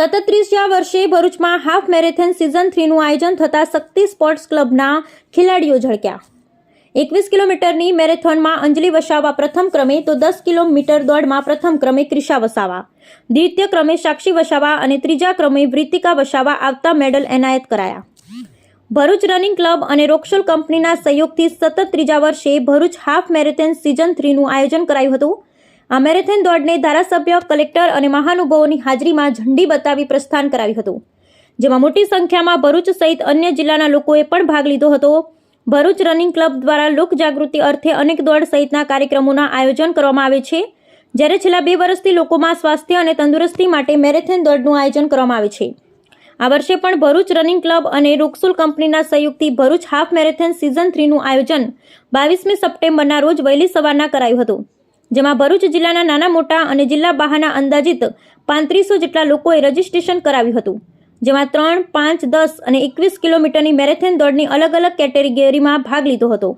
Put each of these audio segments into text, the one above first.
સતત ત્રીસયા વર્ષે ભરૂચમાં હાફ મેરેથોન સિઝન થ્રીનું આયોજન થતાં શક્તિ સ્પોર્ટ્સ ક્લબના ખેલાડીઓ ઝળક્યા. એકવીસ કિલોમીટરની મેરેથોનમાં અંજલિ વસાવા પ્રથમ ક્રમે તો દસ કિલોમીટર દોડમાં પ્રથમ ક્રમે ક્રિશા વસાવા. દ્વિતીય ક્રમે સાક્ષી વસાવા અને ત્રીજા ક્રમે વૃતિકા વસાવા આવતા મેડલ એનાયત કરાયા. ભરૂચ રનિંગ ક્લબ અને રોકશોલ કંપનીના સહયોગથી સતત ત્રીજા વર્ષે ભરૂચ હાફ મેરેથોન સિઝન થ્રીનું આયોજન કરાયું હતું. આ મેરેથોન દોડને ધારાસભ્ય, કલેક્ટર અને મહાનુભાવોની હાજરીમાં ઝંડી બતાવી પ્રસ્થાન કરાવ્યું હતું. જેમાં મોટી સંખ્યામાં ભરૂચ સહિત અન્ય જિલ્લાના લોકોએ પણ ભાગ લીધો હતો. ભરૂચ રનિંગ ક્લબ દ્વારા લોકજાગૃતિ અર્થે અનેક દોડ સહિતના કાર્યક્રમોના આયોજન કરવામાં આવે છે. જ્યારે છેલ્લા બે વર્ષથી લોકોમાં સ્વાસ્થ્ય અને તંદુરસ્તી માટે મેરેથોન દોડનું આયોજન કરવામાં આવે છે. આ વર્ષે પણ ભરૂચ રનિંગ ક્લબ અને રોકસુલ કંપનીના સહયોગથી ભરૂચ હાફ મેરેથોન સિઝન થ્રીનું આયોજન બાવીસમી સપ્ટેમ્બરના રોજ વહેલી સવારના કરાયું હતું. જેમાં ભરૂચ જિલ્લાના નાના મોટા અને જિલ્લા બહારના અંદાજિત પાંત્રીસો જેટલા લોકોએ રજીસ્ટ્રેશન કરાવ્યું હતું, જેમાં ત્રણ, પાંચ, દસ અને એકવીસ કિલોમીટરની મેરેથોન દોડની અલગ અલગ કેટેગરીમાં ભાગ લીધો હતો.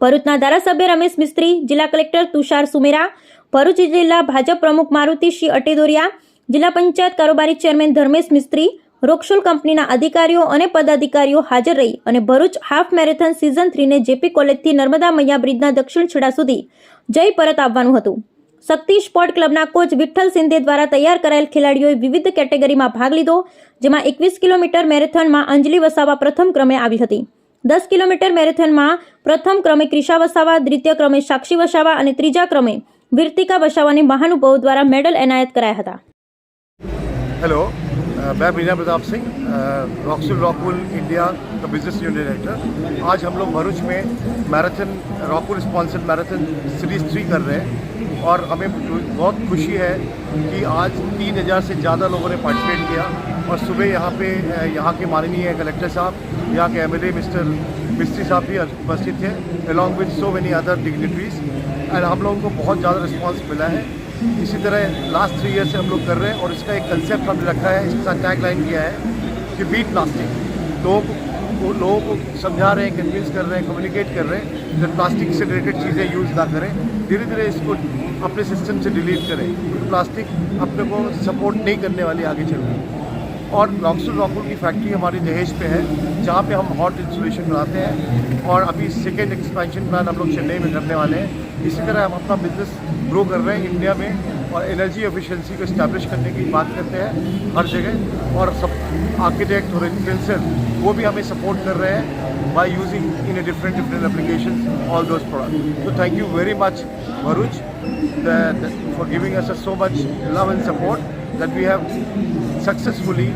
ભરૂચના ધારાસભ્ય રમેશ મિસ્ત્રી, જિલ્લા કલેક્ટર તુષાર સુમેરા, ભરૂચ જિલ્લા ભાજપ પ્રમુખ મારુતિ શ્રી અટેદોરિયા, જિલ્લા પંચાયત કારોબારી ચેરમેન ધર્મેશ મિસ્ત્રી રોકશોલ કંપનીના અધિકારીઓ અને પદાધિકારીઓ હાજર રહી અને ભરૂચ હાફ મેરેથોન સિઝન થ્રીને જેપી કોલેજથી નર્મદા મૈયા બ્રિજના દક્ષિણ છેડા સુધી જઈ પરત આવવાનું હતું. શક્તિ સ્પોર્ટ ક્લબના કોચ વિઠ્ઠલ સિંધે દ્વારા તૈયાર કરાયેલ ખેલાડીઓએ વિવિધ કેટેગરીમાં ભાગ લીધો, જેમાં એકવીસ કિલોમીટર મેરેથોનમાં અંજલિ વસાવા પ્રથમ ક્રમે આવી હતી. દસ કિલોમીટર મેરેથોનમાં પ્રથમ ક્રમે ક્રિશા વસાવા, દ્વિતીય ક્રમે સાક્ષી વસાવા અને ત્રીજા ક્રમે વિર્તિકા વસાવાની મહાનુભવો દ્વારા મેડલ એનાયત કરાયા હતા. હેલો मैं Meena Pratap Singh Roxul Rockwool India का बिज़नेस यूनिट डायरेक्टर आज हम लोग भरूच में marathon Rockwool sponsored marathon series three कर रहे हैं और हमें बहुत खुशी है कि आज तीन हज़ार से ज़्यादा लोगों ने पार्टिसिपेट किया और सुबह यहाँ पे यहाँ के माननीय कलेक्टर साहब, यहाँ के एम मिस्टर मिस्त्री साहब भी उपस्थित थे along with so many other dignitaries and हम लोगों को बहुत ज़्यादा रिस्पॉन्स मिला है। इसी तरह लास्ट थ्री ईयर से हम लोग कर रहे हैं और इसका एक कंसेप्ट हमने रखा है, इसके साथ टैग लाइन किया है कि बीट प्लास्टिक लोगों वो लोगों को समझा रहे हैं कन्विंस कर रहे हैं कम्युनिकेट कर रहे हैं कि प्लास्टिक से रिलेटेड चीज़ें यूज़ ना करें। धीरे धीरे इसको अपने सिस्टम से डिलीट करें। क्योंकि प्लास्टिक अपने को सपोर्ट नहीं करने वाली आगे चल रही और रॉक्सुल रॉकवुल की फैक्ट्री हमारी दहेज पे है, जहाँ पे हम हॉट इंसुलेशन बनाते हैं। और अभी सेकेंड एक्सपेंशन प्लान हम लोग चेन्नई में करने वाले हैं। इसी तरह हम अपना बिज़नेस ग्रो कर रहे हैं इंडिया में और एनर्जी एफिशिएंसी को इस्टेब्लिश करने की बात करते हैं हर जगह और सब आर्किटेक्ट और इन्फ्लुएंसर वो भी हमें सपोर्ट कर रहे हैं by using in a different different application all those product तो thank you very much Bharuch for giving us so much love and support that we have successfully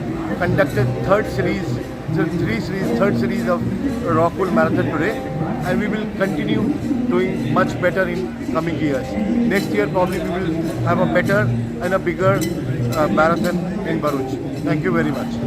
conducted third series three series third series of Rockwool marathon today and we will continue doing much better in coming years. Next year probably we will have a better and a bigger uh, marathon in Baruch. Thank you very much.